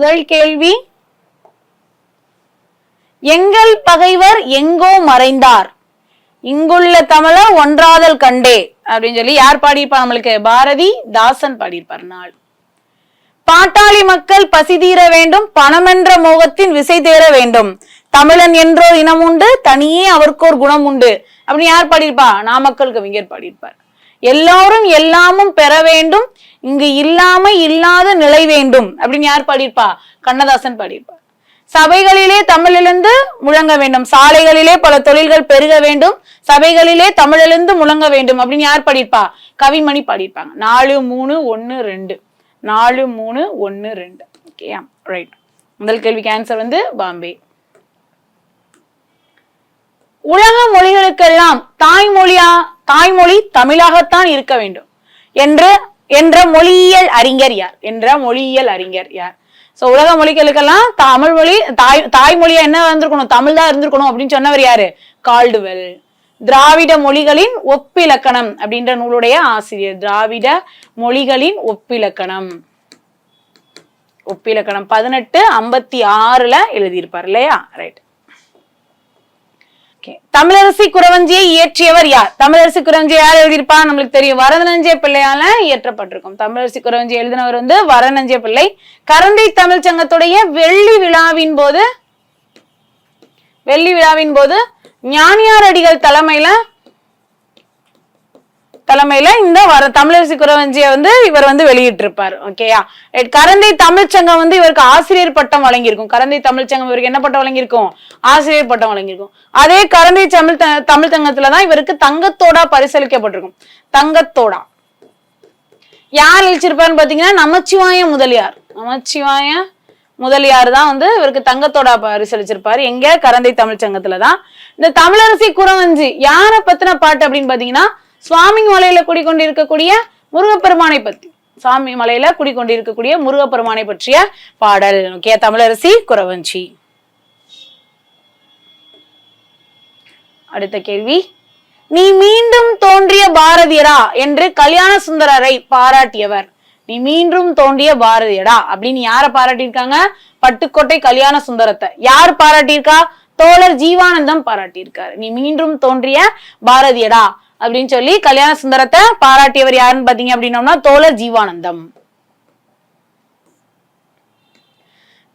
முதல் கேள்வி. எங்கள் பகைவர் எங்கோ மறைந்தார். இங்குள்ள தமிழ ஒன்றாதல் கண்டே. அப்படின்னு சொல்லி யார் பாடியிருப்பா நம்மளுக்கு? பாரதி தாசன் பாடியிருப்பார் நாள். பாட்டாளி மக்கள் பசி தீர வேண்டும் பணமென்ற மோகத்தின் விசை தேர வேண்டும். தமிழன் என்றோ இனம் உண்டு தனியே அவருக்கோர் குணம் உண்டு. அப்படின்னு யார் பாடியிருப்பா? நாமக்கல் கவிஞர் பாடியிருப்பார். எல்லாரும் எல்லாமும் பெற வேண்டும் இங்கு இல்லாம இல்லாத நிலை வேண்டும் அப்படின்னு யார் பாடியிருப்பா? கண்ணதாசன் பாடியிருப்பா. சபைகளிலே தமிழிலிருந்து முழங்க வேண்டும். சாலைகளிலே பல தொழில்கள் பெருக வேண்டும். சபைகளிலே தமிழிலிருந்து முழங்க வேண்டும் அப்படின்னு யார் பாடியிருப்பா? கவிமணி பாடியிருப்பாங்க. நாலு மூணு ஒன்னு ரெண்டு. நாலு மூணு ஒன்னு ரெண்டு. ஓகேயா ரைட் முதல் கேள்விக்கு ஆன்சர் வந்து பாம்பே. உலக மொழிகளுக்கெல்லாம் தாய்மொழியா தாய்மொழி தமிழாகத்தான் இருக்க வேண்டும். என்று என்ற மொழியியல் அறிஞர் யார்? என்ற மொழியியல் அறிஞர் யார்? சோ உலக மொழிகளுக்கெல்லாம் தமிழ் மொழி தாய் தாய்மொழியா என்ன இருந்திருக்கணும்? தமிழ் தான் இருந்திருக்கணும் அப்படின்னு சொன்னவர் யாரு? கால்டுவெல். திராவிட மொழிகளின் ஒப்பிலக்கணம் அப்படின்ற நூலுடைய ஆசிரியர். திராவிட மொழிகளின் ஒப்பிலக்கணம். ஒப்பிலக்கணம் பதினெட்டு ஐம்பத்தி ஆறுல எழுதியிருப்பார் இல்லையா? ரைட் தமிழரசி குறவஞ்சியை இயற்றியவர் யார்? தமிழரசி குறவஞ்சி யார் எழுதியிருப்பா? நம்மளுக்கு தெரியும். வரதனஞ்சே பிள்ளையால இயற்றப்பட்டிருக்கும். தமிழரசி குறவஞ்சி எழுதினவர் வந்து வரநஞ்சிய பிள்ளை. கரந்தை தமிழ் சங்கத்துடைய வெள்ளி விழாவின் போது வெள்ளி விழாவின் போது ஞானியார் அடிகள் தலைமையில தலைமையில இந்த வர தமிழரசி குறவஞ்சியை வந்து இவர் வந்து வெளியிட்டிருப்பார் ஓகேயா கரந்தை தமிழ்ச்சங்கம் வந்து இவருக்கு ஆசிரியர் பட்டம் வழங்கியிருக்கும். கரந்தை தமிழ்ச்சங்கம் இவருக்கு என்ன பட்டம் வழங்கியிருக்கும்? ஆசிரியர் பட்டம் வழங்கியிருக்கும். அதே கரந்தை தமிழ் தமிழ் சங்கத்துலதான் இவருக்கு தங்கத்தோடா பரிசளிக்கப்பட்டிருக்கும். தங்கத்தோடா. யார் அழிச்சிருப்பாருன்னு பாத்தீங்கன்னா நமச்சிவாய முதலியார். நமச்சிவாய முதலியார் தான் வந்து இவருக்கு தங்கத்தோட பரிசளிச்சிருப்பாரு. எங்க? கரந்தை தமிழ் தான் இந்த தமிழரசி குறவஞ்சி யாரை பத்தின பாட்டு அப்படின்னு பாத்தீங்கன்னா சுவாமி மலையில குடிக்கொண்டிருக்கக்கூடிய முருகப்பெருமானை பத்தி. சாமி மலையில குடிக்கொண்டிருக்கக்கூடிய முருகப்பெருமானை பற்றிய பாடல். ஓகே தமிழரசி குறவஞ்சி. அடுத்த கேள்வி. நீ மீண்டும் தோன்றிய பாரதியரா என்று கல்யாண சுந்தரரை பாராட்டியவர். நீ மீண்டும் தோன்றிய பாரதியடா அப்படின்னு யார பாராட்டியிருக்காங்க? பட்டுக்கோட்டை கல்யாண சுந்தரத்தை. யார் பாராட்டியிருக்கா? தோழர் ஜீவானந்தம் பாராட்டியிருக்காரு. நீ மீண்டும் தோன்றிய பாரதியடா அப்படின்னு சொல்லி கல்யாண சுந்தரத்தை பாராட்டியவர் யாருன்னு பாத்தீங்க அப்படின்னோம்னா தோழர் ஜீவானந்தம்.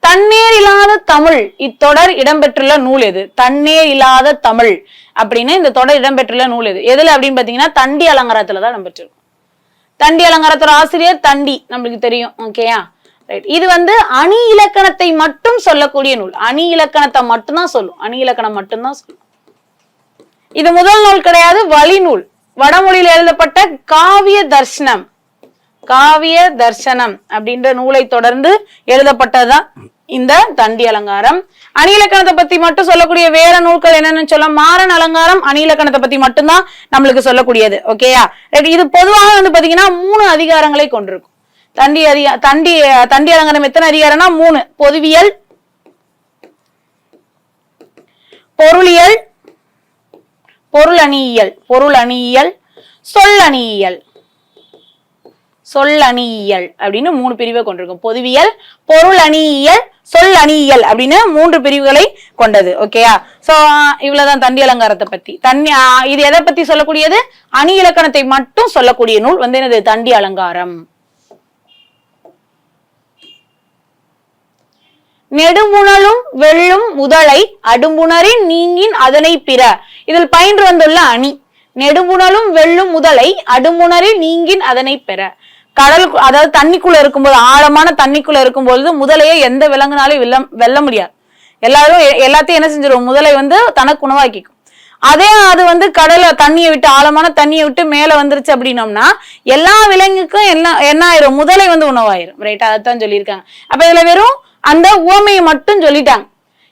தண்ணீர் இல்லாத தமிழ் இத்தொடர் இடம்பெற்றுள்ள நூல் எது? தண்ணீர் இல்லாத தமிழ் அப்படின்னு இந்த தொடர் இடம்பெற்றுள்ள நூல் எது? எதுல அப்படின்னு பாத்தீங்கன்னா தண்டி அலங்காரத்துல தான் இடம்பெற்றிருக்கும். தண்டி அலங்காரத்தோட ஆசிரியர் தண்டி நம்மளுக்கு தெரியும். ஓகேயா ரைட் இது வந்து அணி இலக்கணத்தை மட்டும் சொல்லக்கூடிய நூல். அணி இலக்கணத்தை மட்டும்தான் சொல்லும். அணி இலக்கணம் மட்டும்தான் சொல்லும். இது முதல் நூல் கிடையாது வழிநூல் வடமொழியில் எழுதப்பட்ட காவிய தர்சனம். காவிய தர்சனம் அப்படின்ற நூலை தொடர்ந்து எழுதப்பட்டதுதான் இந்த தண்டி அலங்காரம். அணிலக்கணத்தை பத்தி மட்டும் சொல்லக்கூடிய வேற நூல்கள் என்னன்னு சொல்ல மாறன் அலங்காரம் அணிலக்கணத்தை பத்தி மட்டும்தான் நம்மளுக்கு சொல்லக்கூடியது ஓகேயா இது பொதுவாக வந்து பாத்தீங்கன்னா மூணு அதிகாரங்களை கொண்டிருக்கும். தண்டி அதிகா தண்டி தண்டி அலங்காரம் எத்தனை அதிகாரம்னா மூணு. பொதுவியல் பொருளியல் பொருள் அணியியல் பொருள் அணியியல் சொல் அணியியல் சொல் அணியியல் அப்படின்னு மூணு பிரிவை கொண்டிருக்கும். பொதுவியல் பொருள் அணியியல் சொல் அணியியல் அப்படின்னு மூன்று பிரிவுகளை கொண்டது. ஓகேயா சோ இவ்வளவுதான் தண்டி அலங்காரத்தை பத்தி. தண்ணி இது எதை பத்தி சொல்லக்கூடியது? அணி இலக்கணத்தை மட்டும் சொல்லக்கூடிய நூல் வந்து என்னது? தண்டி அலங்காரம். நெடுமுணலும் வெள்ளும் முதலை அடும்புணரின் நீங்கின் அதனை பிற. இதில் பயின்று வந்துள்ள அணி. நெடுமுணலும் வெள்ளும் முதலை அடுமுணரே நீங்கின் அதனை பெற. கடல் அதாவது தண்ணிக்குள்ள இருக்கும்போது ஆழமான தண்ணிக்குள்ள இருக்கும்பொழுது முதலையை எந்த விலங்குனாலும் வெல்ல வெல்ல முடியாது. எல்லாரும் எ- எல்லாத்தையும் என்ன செஞ்சிடும் முதலை வந்து தனக்கு உணவாக்கிக்கும் அதே அது வந்து கடலை தண்ணியை விட்டு ஆழமான தண்ணியை விட்டு மேலே வந்துருச்சு அப்படின்னோம்னா எல்லா விலங்குக்கும் என்ன என்ன ஆயிரும்? முதலை வந்து உணவாயிரும். ரைட்டா அதைத்தான் சொல்லியிருக்காங்க. அப்ப இதுல வெறும் அந்த உவமையை மட்டும் சொல்லிட்டாங்க.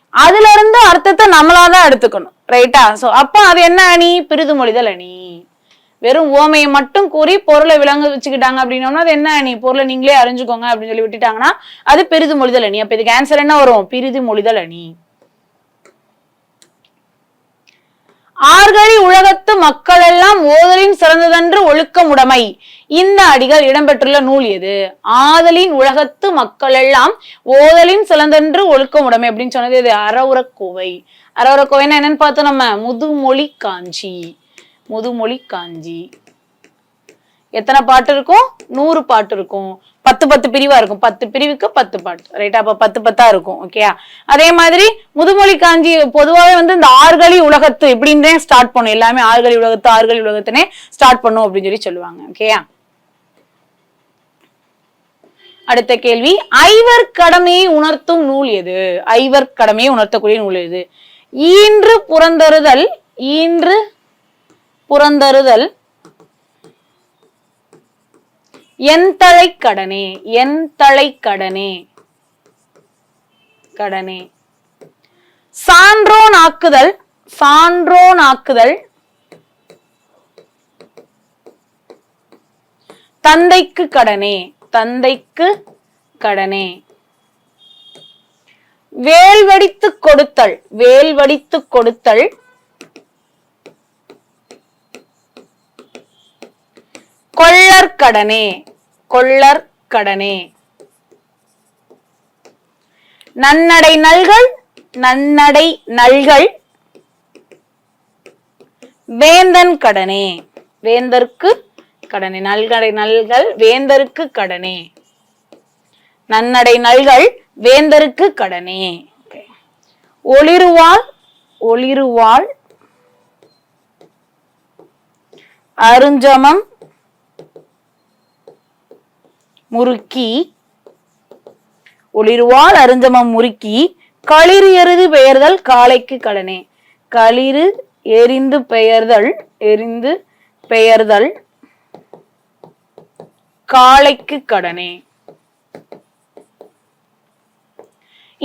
அதுல இருந்து அர்த்தத்தை நம்மளாதான் எடுத்துக்கணும். ரைட்டா ஸோ அப்போ அது என்ன அணி? பிரிது மொழிதல் அணி. வெறும் ஓமையை மட்டும் கூறி பொருளை விளங்க வச்சுக்கிட்டாங்க அப்படின்னோம்னா அது என்ன அணி? பொருளை நீங்களே அறிஞ்சுக்கோங்க அப்படின்னு சொல்லி விட்டுட்டாங்கன்னா அது பிரிது மொழிதல் அணி. அப்ப இதுக்கு ஆன்சர் என்ன வரும்? பிரிது மொழிதல் அணி. ஆர்கழி உலகத்து மக்கள் எல்லாம் ஓதலின் சிறந்ததென்று ஒழுக்கமுடைமை இந்த அடிகள் இடம்பெற்றுள்ள நூல் எது? ஆதலின் உலகத்து மக்கள் எல்லாம் ஓதலின் சிறந்தென்று ஒழுக்கமுடைமை அப்படின்னு சொன்னது இது அறவுரக்கோவை அறவுரக்கோவைன்னா என்னன்னு பார்த்தோம் நம்ம. முதுமொழி காஞ்சி முதுமொழி காஞ்சி எத்தனை பாட்டு இருக்கும்? நூறு பாட்டு இருக்கும். பத்து பத்து பிரிவா இருக்கும். பத்து பிரிவுக்கு பத்து பாட்டு. ரைட்டா அப்ப பத்து பத்தா இருக்கும். ஓகேயா அதே மாதிரி முதுமொழி காஞ்சி பொதுவாகவே வந்து இந்த ஆறுகளி உலகத்து இப்படின்னு ஸ்டார்ட் பண்ணும். எல்லாமே ஆறுகளி உலகத்து ஆறுகளி உலகத்துனே ஸ்டார்ட் பண்ணும் அப்படின்னு சொல்லி சொல்லுவாங்க. ஓகேயா அடுத்த கேள்வி. ஐவர் கடமையை உணர்த்தும் நூல் எது? ஐவர் கடமையை உணர்த்தக்கூடிய நூல் எது? ஈன்று புறந்தருதல் ஈன்று புறந்தருதல். என் தலை கடனே என் தலை கடனே கடனே. சான்றோன் ஆக்குதல் சான்றோன் ஆக்குதல். தந்தைக்கு கடனே தந்தைக்கு கடனே. வேல் வடித்து கொடுத்தல் வேல் வடித்து கொடுத்தல். கொள்ளர் கடனே கொள்ளர் கடனே. நன்னடை நல்கள் நன்னடை நல்கள். வேந்தன் கடனே வேந்தற்கு கடனே. நல்கடை நல்கள் வேந்தருக்கு கடனே. நன்னடை நல்கள் வேந்தருக்கு கடனே. ஒளிருவாள் ஒளிருவாள். அருஞ்சமம் முறுக்கி. ஒளிருவாள் அருஞ்சமம் முறுக்கி. களிறு எருது பெயர்தல் காளைக்கு கடனே. களிறு எரிந்து பெயர்தல் எரிந்து பெயர்தல். காளைக்கு கடனே.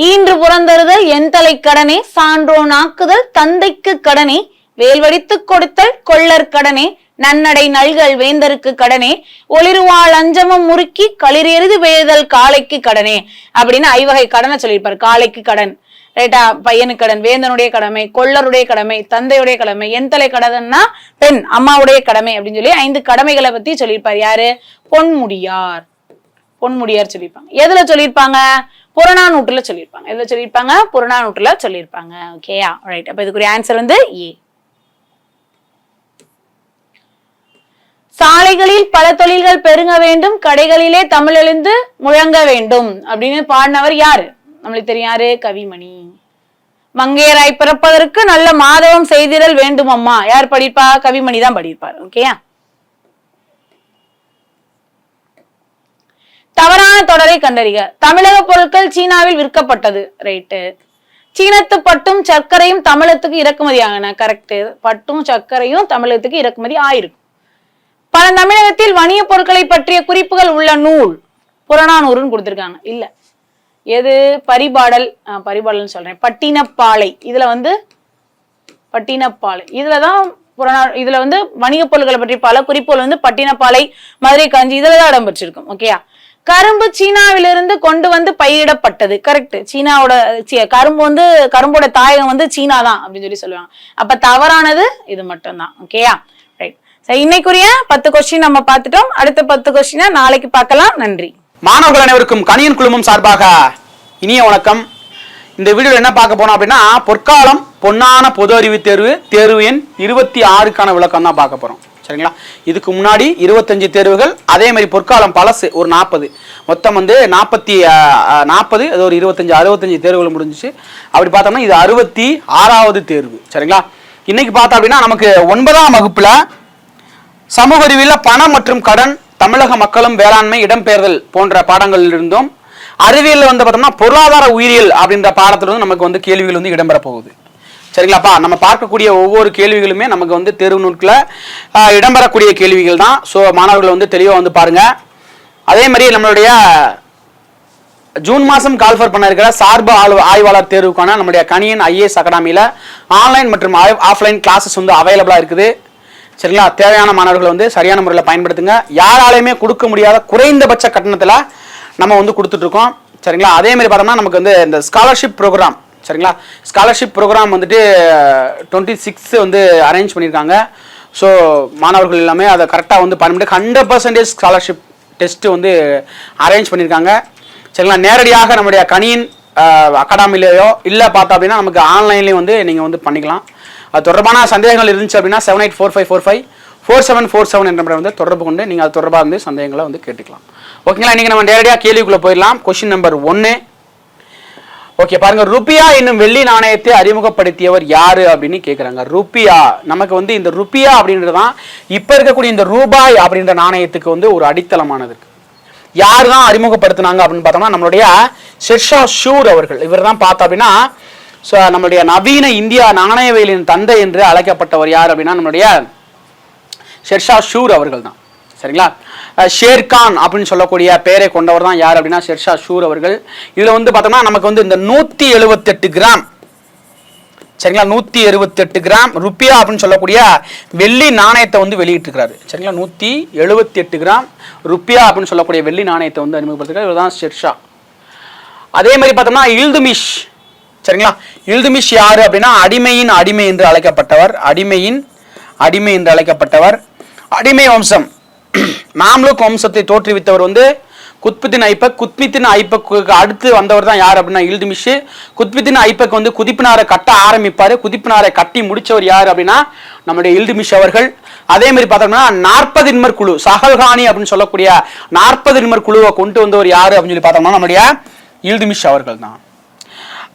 ஈன்று புறந்தருதல் என் தலை கடனே சான்றோன் ஆக்குதல் தந்தைக்கு கடனே வேல்வடித்துக் கொடுத்தல் கொள்ளர் கடனே நன்னடை நல்கள் வேந்தருக்கு கடனே ஒளிருவாள் அஞ்சமம் முறுக்கி களிர் எருது வேதல் காளைக்கு கடனே அப்படின்னு ஐவகை கடனை சொல்லியிருப்பார். காளைக்கு கடன் ரைட்டா பையனுக்கு கடன் வேந்தனுடைய கடமை கொள்ளருடைய கடமை தந்தையுடைய கடமை என் தலை கடன்னா பெண் அம்மாவுடைய கடமை அப்படின்னு சொல்லி ஐந்து கடமைகளை பத்தி சொல்லியிருப்பார். யாரு? பொன்முடியார். பொன்முடியார் சொல்லியிருப்பாங்க. எதுல சொல்லியிருப்பாங்க? புறநானூற்றுல சொல்லியிருப்பாங்க. எதில் சொல்லியிருப்பாங்க? புறநானூற்றுல சொல்லியிருப்பாங்க. ஓகேயா ரைட் அப்போ இதுக்குரிய ஆன்சர் வந்து ஏ சாலைகளில் பல தொழில்கள் பெருங்க வேண்டும். கடைகளிலே தமிழ் எழுந்து முழங்க வேண்டும். அப்படின்னு பாடினவர் யாரு? நம்மளுக்கு தெரியும் யாரு? கவிமணி. மங்கையராய் பிறப்பதற்கு நல்ல மாதவம் செய்திடல் வேண்டும் அம்மா யார் படிப்பா? கவிமணி தான் படிப்பார். ஓகேயா தவறான தொடரை கண்டறிக. தமிழக பொருட்கள் சீனாவில் விற்கப்பட்டது. ரைட்டு சீனத்து பட்டும் சர்க்கரையும் தமிழகத்துக்கு இறக்குமதி ஆகின கரெக்ட் பட்டும் சர்க்கரையும் தமிழகத்துக்கு இறக்குமதி ஆயிருக்கும் பல தமிழகத்தில் வணிக பொருட்களை பற்றிய குறிப்புகள் உள்ள நூல் புறநானூறுன்னு கொடுத்துருக்காங்க. இல்ல. எது? பரிபாடல். பரிபாடல்னு சொல்றேன். பட்டினப்பாலை. இதுல வந்து பட்டினப்பாலை. இதுலதான் புறநா இதுல வந்து வணிக பொருட்களை பற்றி பல குறிப்புகள் வந்து பட்டினப்பாலை மதுரை காஞ்சி இதுலதான் இடம்பெற்றிருக்கும். ஓகேயா கரும்பு சீனாவிலிருந்து கொண்டு வந்து பயிரிடப்பட்டது. கரெக்ட் சீனாவோட கரும்பு வந்து கரும்போட தாயகம் வந்து சீனா தான் அப்படின்னு சொல்லி சொல்லுவாங்க. அப்ப தவறானது இது மட்டும்தான். ஓகேயா ரைட் சரி இன்னைக்குரிய பத்து கொஸ்டின் நம்ம பார்த்துட்டோம். அடுத்த பத்து கொஸ்டினை நாளைக்கு பார்க்கலாம். நன்றி. மாணவர்கள் அனைவருக்கும் கணியன் குழுமம் சார்பாக இனிய வணக்கம். இந்த வீடியோவில் என்ன பார்க்க போனோம் அப்படின்னா பொற்காலம் பொன்னான பொது அறிவு தேர்வு தேர்வு எண் இருபத்தி ஆறுக்கான விளக்கம் தான் பார்க்க போறோம். சரிங்களா? இதுக்கு முன்னாடி இருபத்தஞ்சு தேர்வுகள் அதே மாதிரி பொற்காலம் பழசு ஒரு நாற்பது மொத்தம் வந்து நாற்பத்தி நாற்பது அது ஒரு இருபத்தஞ்சு அறுபத்தஞ்சு தேர்வுகள் முடிஞ்சிச்சு. அப்படி பார்த்தோம்னா இது அறுபத்தி ஆறாவது தேர்வு சரிங்களா? இன்னைக்கு பார்த்தோம் அப்படின்னா நமக்கு ஒன்பதாம் வகுப்பில் சமூக அறிவியல் பணம் மற்றும் கடன் தமிழக மக்களும் வேளாண்மை இடம்பெயர்தல் போன்ற பாடங்களில் இருந்தும். அறிவியல் வந்து பார்த்தோம்னா பொருளாதார உயிரியல் அப்படின்ற பாடத்திலிருந்து வந்து நமக்கு வந்து கேள்விகள் வந்து இடம்பெற போகுது. சரிங்களாப்பா? நம்ம பார்க்கக்கூடிய ஒவ்வொரு கேள்விகளுமே நமக்கு வந்து தேர்வு நூல்களை இடம்பெறக்கூடிய கேள்விகள் தான். ஸோ மாணவர்கள் வந்து தெளிவாக வந்து பாருங்கள் அதே மாதிரி நம்மளுடைய ஜூன் மாதம் கால்ஃபர் பண்ண இருக்கிற சார்பு ஆள் ஆய்வாளர் தேர்வுக்கான நம்முடைய கணியன் ஐஏஎஸ் அகாடமியில் ஆன்லைன் மற்றும் ஆஃப்லைன் கிளாஸஸ் வந்து அவைலபிளாக இருக்குது. சரிங்களா? தேவையான மாணவர்கள் வந்து சரியான முறையில் பயன்படுத்துங்க. யாராலையுமே கொடுக்க முடியாத குறைந்தபட்ச கட்டணத்தில் நம்ம வந்து கொடுத்துட்ருக்கோம் சரிங்களா? அதே மாதிரி பார்த்தோம்னா நமக்கு வந்து இந்த ஸ்காலர்ஷிப் ப்ரோக்ராம் சரிங்களா? ஸ்காலர்ஷிப் ப்ரோக்ராம் வந்துட்டு டுவெண்ட்டி சிக்ஸ் வந்து அரேஞ்ச் பண்ணியிருக்காங்க ஸோ மாணவர்கள் எல்லாமே அதை கரெக்டாக வந்து பண்ணிட்டு ஹண்ட்ரட் பர்சன்டேஜ் ஸ்காலர்ஷிப் டெஸ்ட்டு வந்து அரேஞ்ச் பண்ணியிருக்காங்க சரிங்களா? நேரடியாக நம்முடைய கணியின் அகாடமிலேயோ இல்லை பார்த்தா அப்படின்னா நமக்கு ஆன்லைன்லேயும் வந்து நீங்கள் வந்து பண்ணிக்கலாம். அது தொடர்பான சந்தேகங்கள் இருந்துச்சு அப்படின்னா seven eight four five four five four seven four seven என்ற நம்பரை வந்து தொடர்பு கொண்டு நீங்கள் அது தொடர்பாக வந்து சந்தேகங்களை வந்து கேட்டுக்கலாம். ஓகேங்களா? இன்றைக்கி நம்ம நேரடியாக கேள்விக்குள்ளே போயிடலாம். கொஷின் நம்பர் ஒன்று ஓகே பாருங்க ருப்பியா என்னும் வெள்ளி நாணயத்தை அறிமுகப்படுத்தியவர் யாரு அப்படின்னு கேட்குறாங்க ருப்பியா நமக்கு வந்து இந்த ருப்பியா அப்படின்றது தான் இப்ப இருக்கக்கூடிய இந்த ரூபாய் அப்படின்ற நாணயத்துக்கு வந்து ஒரு அடித்தளமானது யார் தான் அறிமுகப்படுத்தினாங்க அப்படின்னு பார்த்தோம்னா நம்மளுடைய ஷெர்ஷா ஷூர் அவர்கள். இவர் தான் பார்த்தோம் அப்படின்னா ஸோ நம்மளுடைய நவீன இந்தியா நாணயவியலின் தந்தை என்று அழைக்கப்பட்டவர் யார் அப்படின்னா நம்மளுடைய ஷெர்ஷா ஷூர் அவர்கள் தான். சரிங்களா? ஷேர்கான் அப்படின்னு சொல்லக்கூடிய பெயரை கொண்டவர் தான் யார் அப்படின்னா ஷெர்ஷா ஷூர் அவர்கள். இதில் வந்து பார்த்தோம்னா நமக்கு வந்து இந்த நூற்றி எழுபத்தெட்டு கிராம் சரிங்களா நூற்றி எழுபத்தெட்டு கிராம் ருப்பியா அப்படின்னு சொல்லக்கூடிய வெள்ளி நாணயத்தை வந்து வெளியிட்டிருக்கிறாரு. சரிங்களா நூற்றி எழுபத்தி எட்டு கிராம் ருப்பியா அப்படின்னு சொல்லக்கூடிய வெள்ளி நாணயத்தை வந்து அறிமுகப்படுத்திருக்காரு இவர் தான் ஷெர்ஷா. அதே மாதிரி பார்த்தோம்னா இல்துமிஷ் சரிங்களா இல்துமிஷ் யாரு அப்படின்னா அடிமையின் அடிமை என்று அழைக்கப்பட்டவர் அடிமையின் அடிமை என்று அழைக்கப்பட்டவர் அடிமை வம்சம். மாம்லுக் வம்சத்தை தோற்றுவித்தவர் வந்து குத்புத்தின் ஐபக் குத்மித்தின் ஐபக்கு அடுத்து வந்தவர் தான் யார் அப்படின்னா இல்துமிஷு. குத்பித்தின் ஐபக் வந்து குதிப்பினாரை கட்ட ஆரம்பிப்பார். குதிப்பினாரை கட்டி முடித்தவர் யார் அப்படின்னா நம்முடைய இல்துமிஷ் அவர்கள். அதே மாதிரி பார்த்தோம்னா நாற்பது நிமர் குழு சஹல்கானி அப்படின்னு சொல்லக்கூடிய நாற்பது நிமர் குழுவை கொண்டு வந்தவர் யார் அப்படின்னு சொல்லி பார்த்தோம்னா நம்முடைய இல்துமிஷ் அவர்கள் தான்.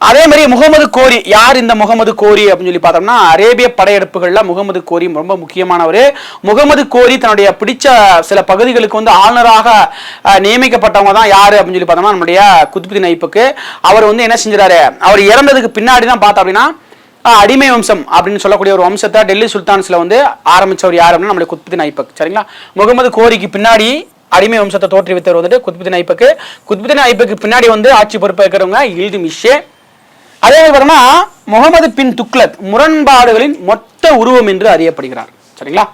அதே மாதிரி முகமது கோரி யார் இந்த முகமது கோரி அப்படின்னு சொல்லி பார்த்தோம்னா அரேபிய படையெடுப்புகளில் முகமது கோரி ரொம்ப முக்கியமானவர். முகமது கோரி தன்னுடைய பிடிச்ச சில பகுதிகளுக்கு வந்து ஆளுநராக நியமிக்கப்பட்டவங்க தான் யார் அப்படின்னு சொல்லி பார்த்தோம்னா நம்முடைய குத்துபுதீன் ஐப்புக்கு அவர் வந்து என்ன செஞ்சாரு அவர் இறந்ததுக்கு பின்னாடி தான் பார்த்தோம் அப்படின்னா அடிமை வம்சம் அப்படின்னு சொல்லக்கூடிய ஒரு வம்சத்தை டெல்லி சுல்தான்ஸ்ல வந்து ஆரம்பிச்சவர் யார் அப்படின்னா நம்முடைய குத்புதீன் ஐப்பக் சரிங்களா? முகமது கோரிக்கு பின்னாடி அடிமை வம்சத்தை தோற்றுவித்தவர் வந்துட்டு குத்புதீன் ஐப்பக்கு குத்புதீன் ஐப்பக்கு பின்னாடி வந்து ஆட்சி பொறுப்பேற்கிறவங்க இல்து மிஷே அதே மாதிரி பார்த்தோம்னா முகமது பின் துக்லக் முரண்பாடுகளின் மொத்த உருவம் என்று அறியப்படுகிறார். சரிங்களா?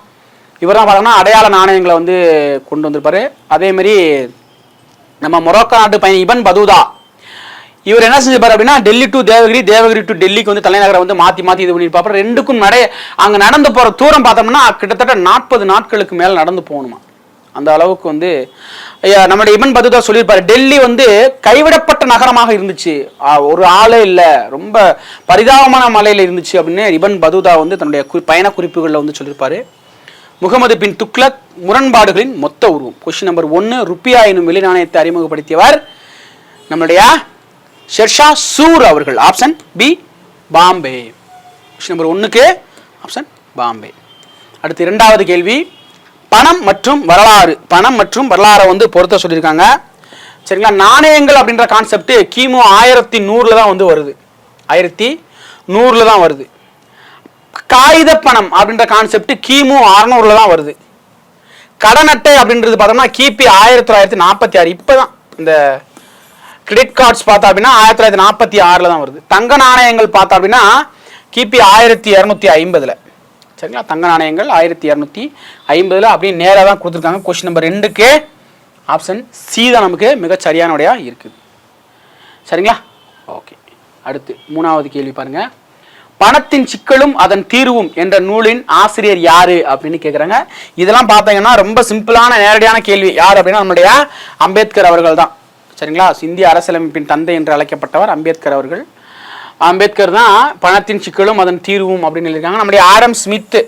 இவர் தான் பார்த்தோம்னா அடையாள நாணயங்களை வந்து கொண்டு வந்திருப்பாரு. அதேமாதிரி நம்ம மொரோக்கோ நாட்டு பையன் இபன் பதூதா. இவர் என்ன செஞ்சிருப்பார் அப்படின்னா டெல்லி டு தேவகிரி தேவகிரி டு டெல்லிக்கு வந்து தலைநகரை வந்து மாற்றி மாற்றி இது பண்ணியிருப்பாரு. ரெண்டுக்கும் நடை அங்கே நடந்து போகிற தூரம் பார்த்தோம்னா கிட்டத்தட்ட நாற்பது நாட்களுக்கு மேலே நடந்து போகணுமா? அந்த அளவுக்கு வந்து ஐயா, நம்மளுடைய இபன் பதுதா சொல்லியிருப்பாரு டெல்லி வந்து கைவிடப்பட்ட நகரமாக இருந்துச்சு. ஒரு ஆளே இல்லை ரொம்ப பரிதாபமான மலையில் இருந்துச்சு அப்படின்னு இபன் பதுதா வந்து தன்னுடைய குறி- பயண குறிப்புகளில் வந்து சொல்லியிருப்பாரு. முகமது பின் துக்லக் முரண்பாடுகளின் மொத்த உருவம். கொஸ்டின் நம்பர் ஒன்று ருப்பியா எனும் வெளி நாணயத்தை அறிமுகப்படுத்தியவர் நம்மளுடைய ஷெர்ஷா சூர் அவர்கள். Option B Bombay. Question number ஒன்றுக்கு ஆப்ஷன் பாம்பே. அடுத்து இரண்டாவது கேள்வி பணம் மற்றும் வரலாறு. பணம் மற்றும் வரலாறை வந்து பொருத்த சொல்லியிருக்காங்க. சரிங்களா? நாணயங்கள் அப்படின்ற கான்செப்ட் கிமு ஆயிரத்தி நூறில் தான் வந்து வருது. ஆயிரத்தி நூறில் தான் வருது. காகித பணம் அப்படின்ற கான்செப்ட் கிமு அறநூறில் தான் வருது. கடன் அட்டை அப்படின்றது பார்த்தோம்னா கிபி ஆயிரத்தி தொள்ளாயிரத்தி நாற்பத்தி ஆறு. இப்போ தான் இந்த கிரெடிட் கார்ட்ஸ் பார்த்தா அப்படின்னா ஆயிரத்தி தொள்ளாயிரத்தி நாற்பத்தி ஆறில் தான் வருது. தங்க நாணயங்கள் பார்த்தா அப்படின்னா கிபி ஆயிரத்தி இரநூத்தி ஐம்பதில். சரிங்களா? தங்க நாணயங்கள் ஆயிரத்தி இரநூத்தி ஐம்பதில் அப்படியே நேராக தான் கொடுத்துருக்காங்க. கொஸ்டின் நம்பர் ரெண்டுக்கு ஆப்ஷன் சி தான் நமக்கு மிக சரியான இருக்குது சரிங்களா? ஓகே அடுத்து மூணாவது கேள்வி பாருங்க. பணத்தின் சிக்கலும் அதன் தீர்வும் என்ற நூலின் ஆசிரியர் யாரு அப்படின்னு கேட்குறாங்க இதெல்லாம் பார்த்தீங்கன்னா ரொம்ப சிம்பிளான நேரடியான கேள்வி. யார் அப்படின்னா நம்முடைய அம்பேத்கர் அவர்கள் தான். சரிங்களா? இந்திய அரசியலமைப்பின் தந்தை என்று அழைக்கப்பட்டவர் அம்பேத்கர் அவர்கள். அம்பேத்கர் தான் பணத்தின் சிக்கலும் அதன் தீர்வும் அப்படின்னு எழுதியிருக்காங்க. நம்முடைய ஆடம் ஸ்மித்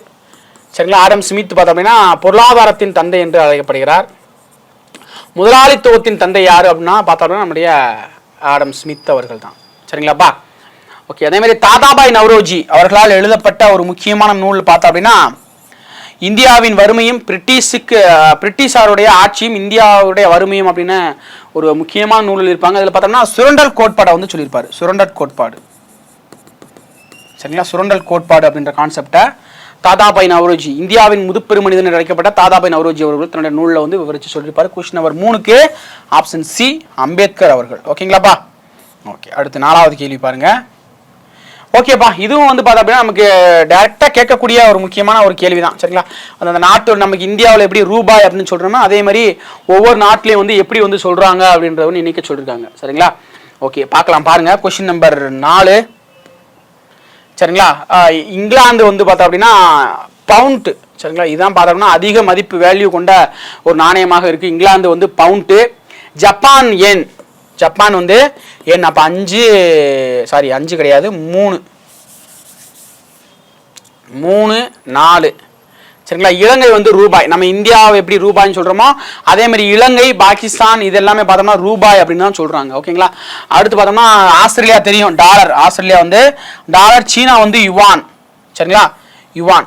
சரிங்களா? ஆடம் ஸ்மித் பார்த்தோம் அப்படின்னா பொருளாதாரத்தின் தந்தை என்று அழைக்கப்படுகிறார். முதலாளித்துவத்தின் தந்தை யார் அப்படின்னா பார்த்தோம்னா நம்முடைய ஆடம் ஸ்மித் அவர்கள் தான். சரிங்களாப்பா ஓகே. அதே மாதிரி தாதாபாய் நவ்ரோஜி அவர்களால் எழுதப்பட்ட ஒரு முக்கியமான நூல் பார்த்தோம் அப்படின்னா இந்தியாவின் வறுமையும் பிரிட்டிஷுக்கு பிரிட்டிஷாருடைய ஆட்சியும் இந்தியாவுடைய வறுமையும் அப்படின்னு ஒரு முக்கியமான நூல் இருப்பாங்க அதில் பார்த்தோம்னா சுரண்டல் கோட்பாடை வந்து சொல்லியிருப்பார். சுரண்டல் கோட்பாடு. சரிங்களா? சுரண்டல் கோட்பாடு அப்படின்ற கான்செப்டை தாதாபாய் நவரோஜி இந்தியாவின் முதுப்பெரு மனிதன் என்று அழைக்கப்பட்ட தாதாபாய் நவரோஜி அவர்கள் தன்னுடைய நூலில் வந்து விவரித்து சொல்லியிருப்பார். கொஸ்டின் நம்பர் மூணுக்கு ஆப்ஷன் சி அம்பேத்கர் அவர்கள். ஓகேங்களாப்பா ஓகே அடுத்து நாலாவது கேள்வி பாருங்க. ஓகேப்பா இதுவும் வந்து பார்த்தா அப்படின்னா நமக்கு டேரெக்டாக கேட்கக்கூடிய ஒரு முக்கியமான ஒரு கேள்வி தான் சரிங்களா? அந்த அந்த நாட்டு நமக்கு இந்தியாவில் எப்படி ரூபாய் அப்படின்னு சொல்கிறோமோ அதே மாதிரி ஒவ்வொரு நாட்டிலையும் வந்து எப்படி வந்து சொல்கிறாங்க அப்படின்றத வந்து சொல்லியிருக்காங்க. சரிங்களா? ஓகே பார்க்கலாம் பாருங்கள் கொஷின் நம்பர் நாலு. சரிங்களா? இங்கிலாந்து வந்து பார்த்தோம் அப்படின்னா பவுண்ட் சரிங்களா? இதான் பார்த்தோம்னா அதிக மதிப்பு வேல்யூ கொண்ட ஒரு நாணயமாக இருக்குது இங்கிலாந்து வந்து பவுண்ட்டு ஜப்பான் ஏன் ஜப்பான் வந்து ஏன் அப்போ அஞ்சு சாரி அஞ்சு கிடையாது. மூணு. மூணு நாலு. சரிங்களா? இலங்கை வந்து ரூபாய். நம்ம இந்தியாவை எப்படி ரூபாய்ன்னு சொல்கிறோமோ அதே மாதிரி இலங்கை பாகிஸ்தான் இது எல்லாமே பார்த்தோம்னா ரூபாய் அப்படின்னு தான் சொல்கிறாங்க ஓகேங்களா? அடுத்து பார்த்தோம்னா ஆஸ்திரேலியா தெரியும். டாலர். ஆஸ்திரேலியா வந்து டாலர் சீனா வந்து யுவான். சரிங்களா? யுவான்.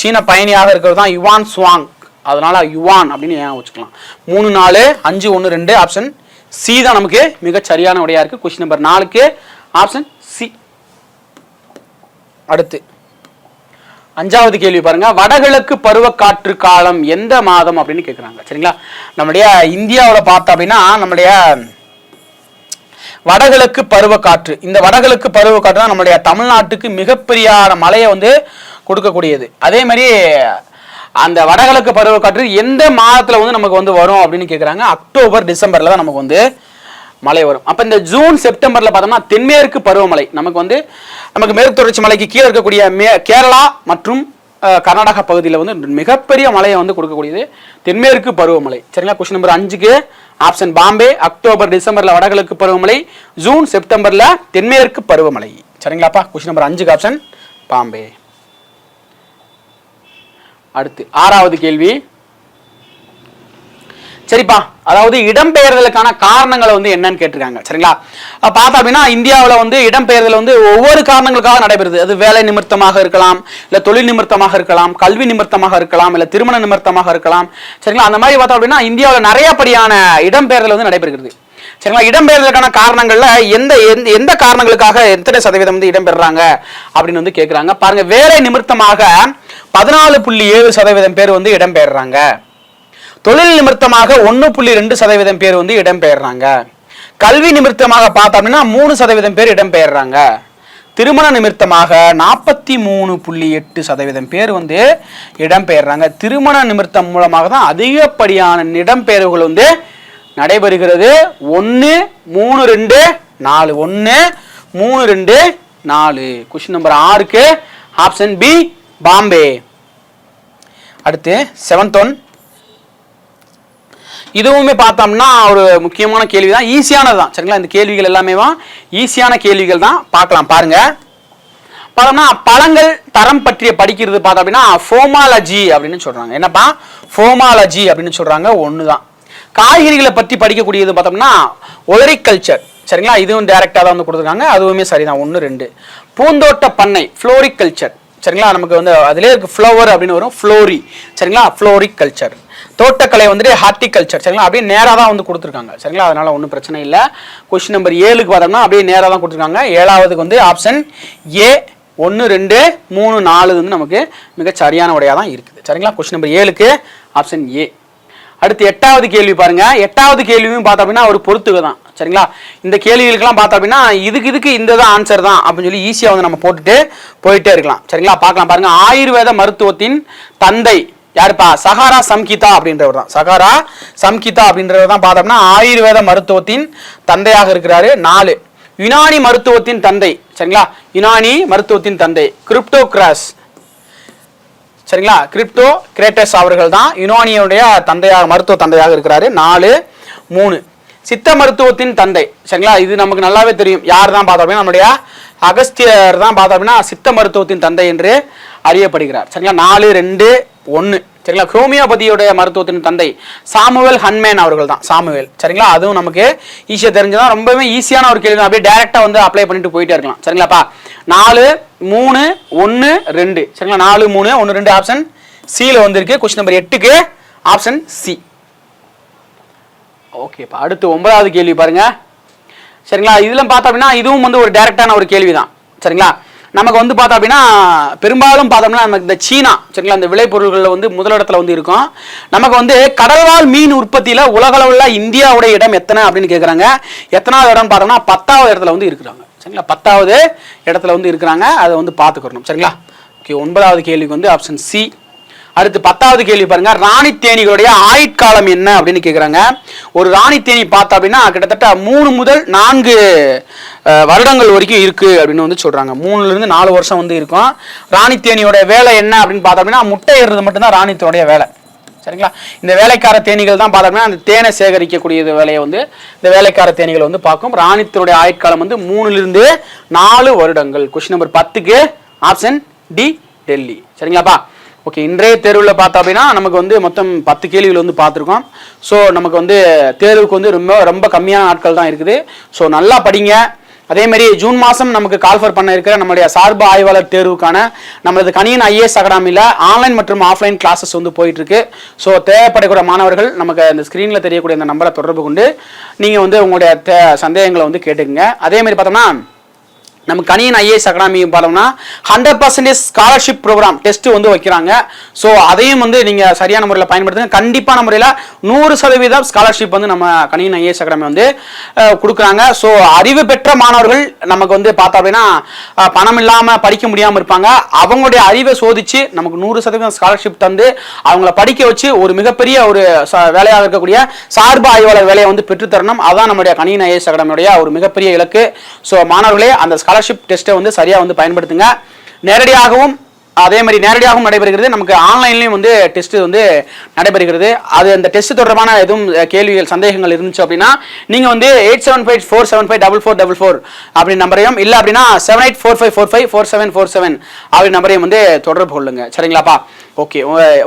சீன பயணியாக இருக்கிறது தான் யுவான் சுவாங். அதனால யுவான் அப்படின்னு ஏன் வச்சுக்கலாம்? மூணு நாலு அஞ்சு ஒன்று ரெண்டு ஆப்ஷன் சி தான் நமக்கு மிக சரியான விடையா இருக்கு. கொஸ்டின் நம்பர் நாலுக்கு ஆப்ஷன் சி அடுத்து. அஞ்சாவது கேள்வி பாருங்க. வடகிழக்கு பருவக்காற்று காலம் எந்த மாதம் அப்படின்னு கேட்குறாங்க சரிங்களா? நம்முடைய இந்தியாவில் பார்த்தோம் அப்படின்னா நம்முடைய வடகிழக்கு பருவக்காற்று. இந்த வடகிழக்கு பருவக்காற்று தான் நம்முடைய தமிழ்நாட்டுக்கு மிகப்பெரியான மழையை வந்து கொடுக்கக்கூடியது. அதே மாதிரி அந்த வடகிழக்கு பருவக்காற்று எந்த மாதத்துல வந்து நமக்கு வந்து வரும் அப்படின்னு கேட்குறாங்க அக்டோபர் டிசம்பர்ல தான் நமக்கு வந்து மழை வரும். அப்போ இந்த ஜூன் செப்டம்பரில் பார்த்தோம்னா தென்மேற்கு பருவமழை. நமக்கு வந்து நமக்கு மேற்கு தொடர்ச்சி மலைக்கு கீழே இருக்கக்கூடிய மே கேரளா மற்றும் கர்நாடகா பகுதியில் வந்து மிகப்பெரிய மழையை வந்து கொடுக்கக்கூடியது தென்மேற்கு பருவமழை. சரிங்களா? கொஸ்டின் நம்பர் அஞ்சுக்கு ஆப்ஷன் பாம்பே அக்டோபர் டிசம்பரில் வடகிழக்கு பருவமழை ஜூன் செப்டம்பரில் தென்மேற்கு பருவமழை. சரிங்களாப்பா? கொஸ்டின் நம்பர் அஞ்சுக்கு ஆப்ஷன் பாம்பே. அடுத்து ஆறாவது கேள்வி. சரிப்பா. அதாவது இடம்பெயர்தலுக்கான காரணங்களை வந்து என்னன்னு கேட்டிருக்காங்க. சரிங்களா? பார்த்தா அப்படின்னா இந்தியாவில் வந்து இடம்பெயர்தல் வந்து ஒவ்வொரு காரணங்களுக்காக நடைபெறுது. அது வேலை நிமித்தமாக இருக்கலாம் இல்லை தொழில் நிமித்தமாக இருக்கலாம் கல்வி நிமித்தமாக இருக்கலாம் இல்லை திருமண நிமித்தமாக இருக்கலாம். சரிங்களா? அந்த மாதிரி பார்த்தோம் அப்படின்னா இந்தியாவில் நிறையப்படியான இடம்பெயர்தல் வந்து நடைபெறுகிறது. சரிங்களா? இடம்பெயர்தலுக்கான காரணங்கள்ல எந்த எந்த எந்த காரணங்களுக்காக எத்தனை சதவீதம் வந்து இடம்பெறாங்க அப்படின்னு வந்து கேட்குறாங்க பாருங்க வேலை நிமித்தமாக பதினாலு புள்ளி ஏழு சதவீதம் பேர் வந்து இடம்பெயர்றாங்க. தொழில் நிமித்தமாக ஒன்று புள்ளி ரெண்டு சதவீதம் பேர் வந்து இடம்பெயர்றாங்க. கல்வி நிமித்தமாக பார்த்தோம் அப்படின்னா மூணு சதவீதம் பேர் இடம்பெயர்றாங்க. திருமண நிமித்தமாக நாற்பத்தி மூணு புள்ளி எட்டு சதவீதம் பேர் வந்து இடம்பெயர்றாங்க. திருமண நிமித்தம் மூலமாக தான் அதிகப்படியான இடம்பெயர்வுகள் வந்து நடைபெறுகிறது. ஒன்று மூணு ரெண்டு நாலு. ஒன்று மூணு ரெண்டு நாலு. கொஷின் நம்பர் ஆறுக்கு ஆப்ஷன் பி பாம்பே. அடுத்து செவன்த் ஒன் இதுவுமே பார்த்தோம்னா ஒரு முக்கியமான கேள்வி தான் ஈஸியானது தான் சரிங்களா? இந்த கேள்விகள் எல்லாமே ஈஸியான கேள்விகள் தான் பார்க்கலாம் பாருங்க. பார்த்தோம்னா பழங்கள் தரம் பற்றிய படிக்கிறது பார்த்தோம் அப்படின்னா ஃபோமாலஜி அப்படின்னு சொல்கிறாங்க என்னப்பா? ஃபோமாலஜி அப்படின்னு சொல்கிறாங்க ஒன்று தான் காய்கறிகளை பற்றி படிக்கக்கூடியது பார்த்தோம்னா ஒலரிகல்ச்சர் சரிங்களா? இதுவும் டேரெக்டாக தான் வந்து கொடுத்துருக்காங்க. அதுவுமே சரிதான். ஒன்று ரெண்டு. பூந்தோட்ட பண்ணை ஃப்ளோரிகல்ச்சர் சரிங்களா? நமக்கு வந்து அதிலே இருக்கு ஃப்ளவர் அப்படின்னு வரும். ஃப்ளோரி சரிங்களா? ஃப்ளோரிகல்ச்சர் தோட்டக்கலை வந்துட்டு ஹார்டிகல்ச்சர் சரிங்களா? அப்படியே நேராக தான் வந்து கொடுத்துருக்காங்க சரிங்களா? அதனால ஒன்றும் பிரச்சனை இல்லை. கொஸ்டின் நம்பர் ஏழுக்கு பார்த்தோம்னா அப்படியே நேராக தான் கொடுத்துருக்காங்க. ஏழாவதுக்கு வந்து ஆப்ஷன் ஏ ஒன்று ரெண்டு மூணு நாலு வந்து நமக்கு மிக சரியான உடையாக தான் இருக்குது. சரிங்களா? கொஸ்டின் நம்பர் ஏழுக்கு ஆப்ஷன் ஏ அடுத்து எட்டாவது கேள்வி பாருங்க. எட்டாவது கேள்வியும் பார்த்தோம் அப்படின்னா ஒரு பொறுத்துக தான் சரிங்களா? இந்த கேள்விகளுக்கெல்லாம் பார்த்தோம் அப்படின்னா இதுக்கு இதுக்கு இந்த தான் ஆன்சர் தான் அப்படின்னு சொல்லி ஈஸியாக வந்து நம்ம போட்டுட்டு போயிட்டே இருக்கலாம் சரிங்களா? பார்க்கலாம் பாருங்க. ஆயுர்வேத மருத்துவத்தின் தந்தை யாருப்பா? சகாரா சம்கிதா அப்படின்றவர் தான். சகாரா சம்கிதா அப்படின்றவர் தான் பார்த்தோம்னா ஆயுர்வேத மருத்துவத்தின் தந்தையாக இருக்கிறாரு. நாலு. யுனானி மருத்துவத்தின் தந்தை. சரிங்களா? யுனானி மருத்துவத்தின் தந்தை. கிரிப்டோ கிராஸ் சரிங்களா? கிரிப்டோ கிரேட்டஸ் அவர்கள் தான் யுனானியுடைய தந்தையாக மருத்துவ தந்தையாக இருக்கிறாரு. நாலு. மூணு. சித்த மருத்துவத்தின் தந்தை. சரிங்களா? இது நமக்கு நல்லாவே தெரியும். யார் தான் பார்த்தோம் அப்படின்னா நம்முடைய அகஸ்தியர் தான் பார்த்தோம் அப்படின்னா சித்த மருத்துவத்தின் தந்தை என்று அறியப்படுகிறார். சரிங்களா? நாலு ரெண்டு ஒன்று சரிங்களா? ஹோமியோபதியோடைய மருத்துவத்தின் தந்தை சாமுவேல் ஹன்மேன் அவர்கள் தான் சாமுவேல். சரிங்களா? அதுவும் நமக்கு ஈஸியாக தெரிஞ்சுதான். ரொம்பவே ஈஸியான ஒரு கேள்வி தான் அப்படியே டேரெக்டாக வந்து அப்ளை பண்ணிட்டு போயிட்டே இருக்கலாம். சரிங்களாப்பா? நாலு மூணு ஒன்று ரெண்டு. சரிங்களா? நாலு மூணு ஒன்று ரெண்டு ஆப்ஷன் சியில் வந்திருக்கு. கொஸ்டின் நம்பர் எட்டுக்கு ஆப்ஷன் சி ஓகேப்பா அடுத்து ஒன்பதாவது கேள்வி பாருங்க. சரிங்களா? இதில் பார்த்தோம் அப்படின்னா இதுவும் வந்து ஒரு டேரெக்டான ஒரு கேள்வி தான் சரிங்களா? நமக்கு வந்து பார்த்தோம் அப்படின்னா பெரும்பாலும் பார்த்தோம்னா நமக்கு இந்த சீனா சரிங்களா இந்த விளைபொருள்களில் வந்து முதலிடத்தில் வந்து இருக்கும். நமக்கு வந்து கடல்வாழ் மீன் உற்பத்தியில் உலகளவில் இந்தியாவுடைய இடம் எத்தனை அப்படின்னு கேட்குறாங்க எத்தனாவது இடம் பார்த்தோம்னா பத்தாவது இடத்துல வந்து இருக்கிறாங்க. சரிங்களா பத்தாவது இடத்துல வந்து இருக்கிறாங்க. அதை வந்து பார்த்துக்கிறணும் சரிங்களா. ஓகே ஒன்பதாவது கேள்விக்கு வந்து ஆப்ஷன் சி அடுத்து பத்தாவது கேள்வி பாருங்க. ராணி தேனிகளுடைய ஆயுட்காலம் என்ன அப்படின்னு கேக்குறாங்க. ஒரு ராணி தேனி பார்த்தா அப்படின்னா கிட்டத்தட்ட மூணு முதல் நான்கு வருடங்கள் வரைக்கும் இருக்கு அப்படின்னு வந்து சொல்றாங்க. மூணுல இருந்து நாலு வருஷம் வந்து இருக்கும். ராணி தேனியோட வேலை என்ன அப்படின்னு பார்த்தா அப்படின்னா முட்டை ஏறுறது மட்டும்தான் ராணித்தோடைய வேலை. சரிங்களா? இந்த வேலைக்கார தேனிகள் தான் பார்த்தோம்னா அந்த தேனை சேகரிக்கக்கூடிய வேலையை வந்து இந்த வேலைக்கார தேனிகள் வந்து பார்க்கும். ராணித்தருடைய ஆயுட்காலம் வந்து மூணுலேருந்து நாலு வருடங்கள். கொஸ்டின் நம்பர் பத்துக்கு ஆப்ஷன் டி டெல்லி சரிங்களாப்பா? ஓகே இன்றைய தேர்வில் பார்த்தோம் அப்படின்னா நமக்கு வந்து மொத்தம் பத்து கேள்விகள் வந்து பார்த்துருக்கோம். ஸோ நமக்கு வந்து தேர்வுக்கு வந்து ரொம்ப ரொம்ப கம்மியான நாட்கள் தான் இருக்குது. ஸோ நல்லா படிங்க. அதேமாதிரி ஜூன் மாதம் நமக்கு கால்ஃபர் பண்ண இருக்கிற நம்மளுடைய சார்பு ஆய்வாளர் தேர்வுக்கான நம்மளது கணியன் ஐஏஎஸ் அகாடமியில் ஆன்லைன் மற்றும் ஆஃப்லைன் கிளாஸஸ் வந்து போயிட்டுருக்கு. ஸோ தேவைப்படக்கூடிய மாணவர்கள் நமக்கு அந்த ஸ்க்ரீனில் தெரியக்கூடிய அந்த நம்பரை தொடர்பு கொண்டு நீங்கள் வந்து உங்களுடைய தே சந்தேகங்களை வந்து கேட்டுக்கோங்க. அதேமாதிரி பார்த்தோம்னா நம்ம கணியன் ஐஏஎஸ் அகாடமியும் பார்த்தோம்னா hundred percentage scholarship program test வந்து வைக்கிறாங்க. ஸோ அதையும் வந்து நீங்கள் சரியான முறையில் பயன்படுத்துங்க. கண்டிப்பான முறையில் நூறு சதவீதம் ஸ்காலர்ஷிப் வந்து நம்ம கணியன் ஐஏஎஸ் அகாடமி வந்து கொடுக்குறாங்க. ஸோ அறிவு பெற்ற மாணவர்கள் நமக்கு வந்து பார்த்தோம் அப்படின்னா பணம் இல்லாமல் படிக்க முடியாமல் இருப்பாங்க. அவங்களுடைய அறிவை சோதிச்சு நமக்கு நூறு சதவீதம் ஸ்காலர்ஷிப் தந்து அவங்கள படிக்க வச்சு ஒரு மிகப்பெரிய ஒரு ச- வேலையாக இருக்கக்கூடிய சார்பு ஆய்வாளர் வேலையை வந்து பெற்றுத்தரணும். அதான் நம்முடைய கணியன் ஐஎஸ் அகாடமியுடைய ஒரு மிகப்பெரிய இலக்கு. ஸோ மாணவர்களே அந்த ஸ்காலர்ஷிப் டெஸ்ட்டை வந்து சரியாக வந்து பயன்படுத்துங்க. நேரடியாகவும் அதே மாதிரி நேரடியாகவும் நடைபெறுகிறது. நமக்கு ஆன்லைன்லேயும் வந்து டெஸ்ட் வந்து நடைபெறுகிறது. அது அந்த டெஸ்ட் தொடர்பான எதுவும் கேள்விகள் சந்தேகங்கள் இருந்துச்சு அப்படின்னா நீங்கள் வந்து eight seven five four seven five double four double four அப்படி நம்பரையும் இல்லை அப்படின்னா seven eight four five four five four seven four seven அப்படி நம்பரையும் வந்து தொடர்பு கொள்ளுங்க. சரிங்களாப்பா? ஓகே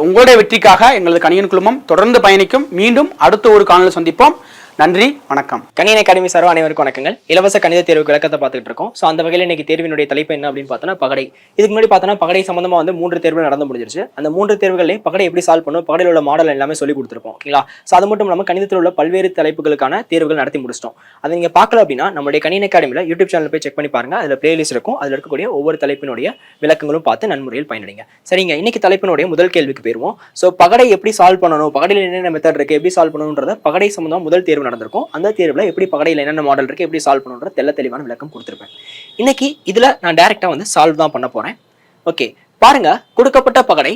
உங்களுடைய வெற்றிக்காக எங்களது கணியன் குழுமம் தொடர்ந்து பயணிக்கும். மீண்டும் அடுத்த ஒரு காணொலி சந்திப்போம். நன்றி வணக்கம். கணினி அகாடமி சார்பா அனைவருக்கும் வணக்கங்கள். இலவச கணித தேர்வு விளக்கத்தை பார்த்துட்டு இருக்கோம். ஸோ அந்த வகையில் இன்னைக்கு தேர்வினுடைய தலைப்பு என்ன அப்படின்னு பார்த்தோன்னா பகடை. இதுக்கு முன்னாடி பார்த்தோன்னா பகடை சம்பந்தமா வந்து மூன்று தேர்வுகள் நடந்து முடிஞ்சிருச்சு. அந்த மூன்று தேர்வுகளையும் பகடை எப்படி சால்வ் பண்ணும் பகடையில் உள்ள மாடல் எல்லாமே சொல்லி கொடுத்துருப்போம். ஓகேங்களா? ஸோ அது மட்டும் இல்லாமல் கணிதத்தில் உள்ள பல்வேறு தலைப்புகளுக்கான தேர்வுகள் நடத்தி முடிச்சிட்டோம். அதை நீங்கள் பார்க்கல அப்படின்னா நம்மளுடைய கணினி அகாடமியில் யூடியூப் சேனல் போய் செக் பண்ணி பாருங்க. அதில் பிளேலிஸ்ட் இருக்கும். அதில் இருக்கக்கூடிய ஒவ்வொரு தலைப்பினுடைய விளக்கங்களும் பார்த்து நன்முறையில் பயனடைங்க. சரிங்க இன்னைக்கு தலைப்பினுடைய முதல் கேள்விக்கு போயிருவோம். ஸோ பகடை எப்படி சால்வ் பண்ணணும்? பகடையில் என்னென்ன மெத்தட் இருக்கு? எப்படி சால்வ் பண்ணணுன்றத பகடை சம்பந்தமாக முதல் தேர்வு நடந்திருக்கும். அந்த தேர்வில் எப்படி பகடையில் என்னென்ன மாடல் இருக்கு எப்படி சால்வ் பண்ணணுன்ற தெல்ல தெளிவான விளக்கம் கொடுத்துருப்பேன். இன்னைக்கு இதுல நான் டேரெக்டாக வந்து சால்வ் தான் பண்ண போறேன். ஓகே பாருங்க கொடுக்கப்பட்ட பகடை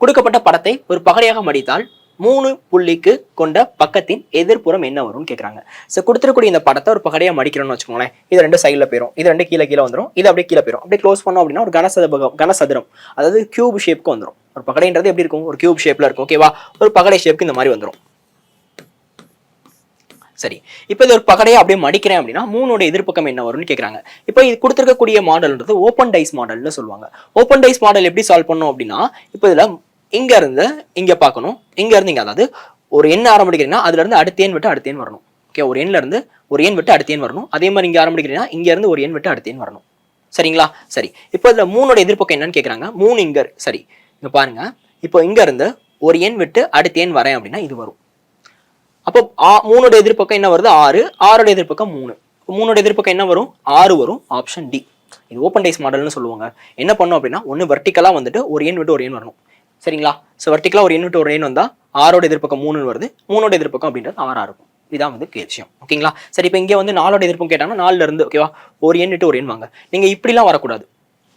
கொடுக்கப்பட்ட படத்தை ஒரு பகடையாக மடித்தால் மூணு புள்ளிக்கு கொண்ட பக்கத்தின் எதிர்ப்புறம் என்ன வரும்னு கேட்குறாங்க ஸோ கொடுத்துருக்கூடிய இந்த படத்தை ஒரு பகடையாக மடிக்கிறோம்னு வச்சுக்கோங்களேன். இது ரெண்டு சைடில் போயிடும் இது ரெண்டு கீழே கீழே வந்துடும் இது அப்படியே கீழே போயிடும் அப்படியே க்ளோஸ் பண்ணோம் அப்படின்னா ஒரு கனசதுரம் கனசதுரம் அதாவது கியூப் ஷேப்க்கு வந்துடும் ஒரு பகடைன்றது எப்படி இருக்கும்? ஒரு கியூப் ஷேப்ல இருக்கும். ஓகேவா ஒரு பகடை ஷேப்க்கு இந்த மாதிரி வந்துடும் சரி இப்போ இது ஒரு பகடையை அப்படியே மடிக்கிறேன் அப்படின்னா மூணோட எதிர்ப்பக்கம் என்ன வரும்னு கேட்குறாங்க இப்போ இது கொடுத்துருக்கக்கூடிய மாடல்ன்றது ஓப்பன் டைஸ் மாடல்னு சொல்லுவாங்க. ஓப்பன் டைஸ் மாடல் எப்படி சால்வ் பண்ணோம் அப்படின்னா இப்போ இதில் இங்கேருந்து இருந்து பார்க்கணும். இங்கேருந்து இருந்து அதாவது ஒரு எண் ஆரம்பிக்கிறீங்கன்னா அதுலேருந்து அடுத்த எண் விட்டு அடுத்த எண் வரணும். ஓகே ஒரு எண்ல இருந்து ஒரு எண் விட்டு அடுத்த எண் வரணும். அதே மாதிரி இங்கே ஆரம்பிக்கிறீங்கன்னா இங்கேருந்து ஒரு எண் விட்டு அடுத்த எண் வரணும். சரிங்களா? சரி இப்போ இதில் மூணோட எதிர்ப்பக்கம் என்னன்னு கேட்குறாங்க மூணு இங்கர் சரி இங்கே பாருங்க. இப்போ இங்கேருந்து ஒரு எண் விட்டு அடுத்த எண் வரேன் அப்படின்னா இது வரும். அப்போ ஆ- மூணோட எதிர்ப்பக்கம் என்ன வருது? ஆறு. ஆறோட எதிர்ப்பக்கம் மூணு. மூணோட எதிர்ப்பக்கம் என்ன வரும்? ஆறு வரும். ஆப்ஷன் டி இது ஓப்பன் டைஸ் மாடல்னு சொல்லுவாங்க. என்ன பண்ணும் அப்படின்னா ஒன்று வெர்டிக்கலாக வந்துட்டு ஒரு எண் விட்டு ஒரு எண் வரணும். சரிங்களா? ஸோ வெர்டிக்கலாக ஒரு எண் விட்டு ஒரு எண் வந்தால் ஆறோட எதிர்ப்பக்கம் மூணுன்னு வருது. மூணோட எதிர்ப்பக்கம் அப்படின்றது ஆறாக இருக்கும். இதான் வந்து விஷயம். ஓகேங்களா சரி இப்போ இங்கே வந்து நாலோட எதிர்ப்பும் கேட்டாங்கன்னா நாலுல இருந்து ஓகேவா ஒரு எண் விட்டு ஒரு எண் வாங்க. நீங்கள் இப்படிலாம் வரக்கூடாது.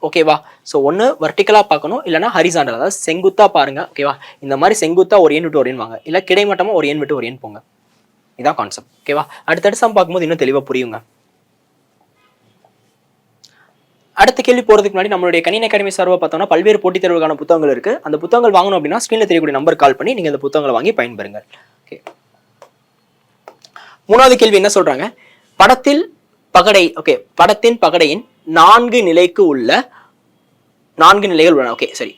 ஓகேவா ஸோ ஒன்று வர்டிக்கலாக பார்க்கணும் இல்லைனா ஹரிசாண்டல் அதாவது செங்குத்தா பாருங்க. ஓகேவா இந்த மாதிரி செங்குத்தா ஒரு எண் விட்டு ஒரு எண் வாங்க. இல்லை கிடைமட்டமாக ஒரு எண் விட்டு ஒரு எண் போங்க. இதான் கான்செப்ட் ஓகேவா அடுத்தடுத்து சம் பார்க்கும்போது இன்னும் தெளிவாக புரியுங்க. அடுத்த கேள்வி போகிறதுக்கு முன்னாடி நம்மளுடைய கணினி அகாடமி சார்பாக பார்த்தோம்னா பல்வேறு போட்டித் தேர்வுக்கான புத்தகங்கள் இருக்கு. அந்த புத்தகங்கள் வாங்கணும் அப்படின்னா ஸ்க்ரீனில் தெரியக்கூடிய நம்பர் கால் பண்ணி நீங்கள் அந்த புத்தகங்களை வாங்கி பயன்பெறுங்கள். ஓகே மூணாவது கேள்வி என்ன சொல்றாங்க? படத்தில் பகடை ஓகே படத்தின் பகடையின் நான்கு நிலைக்கு உள்ள நான்கு நிலைகள் உள்ளன ஓகே சரி.